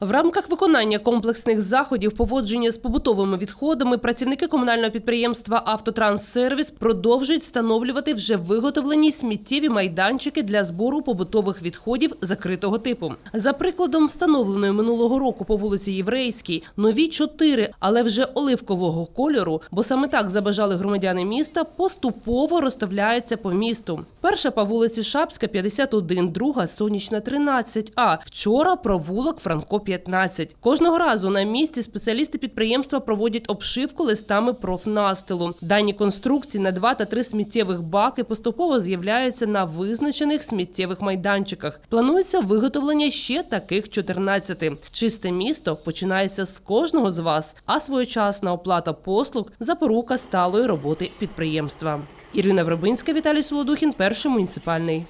В рамках виконання комплексних заходів поводження з побутовими відходами працівники комунального підприємства Автотранссервіс продовжують встановлювати вже виготовлені сміттєві майданчики для збору побутових відходів закритого типу. За прикладом встановленої минулого року по вулиці Єврейській нові чотири, але вже оливкового кольору, бо саме так забажали громадяни міста, поступово розставляються по місту. Перша по вулиці Шапська 51, друга сонячна 13, а вчора провулок Франко 15. Кожного разу на місці спеціалісти підприємства проводять обшивку листами профнастилу. Дані конструкції на два та три сміттєвих баки поступово з'являються на визначених сміттєвих майданчиках. Планується виготовлення ще таких 14. Чисте місто починається з кожного з вас, а своєчасна оплата послуг запорука сталої роботи підприємства. Ірина Вробинська, Віталій Солодухін, перший муніципальний.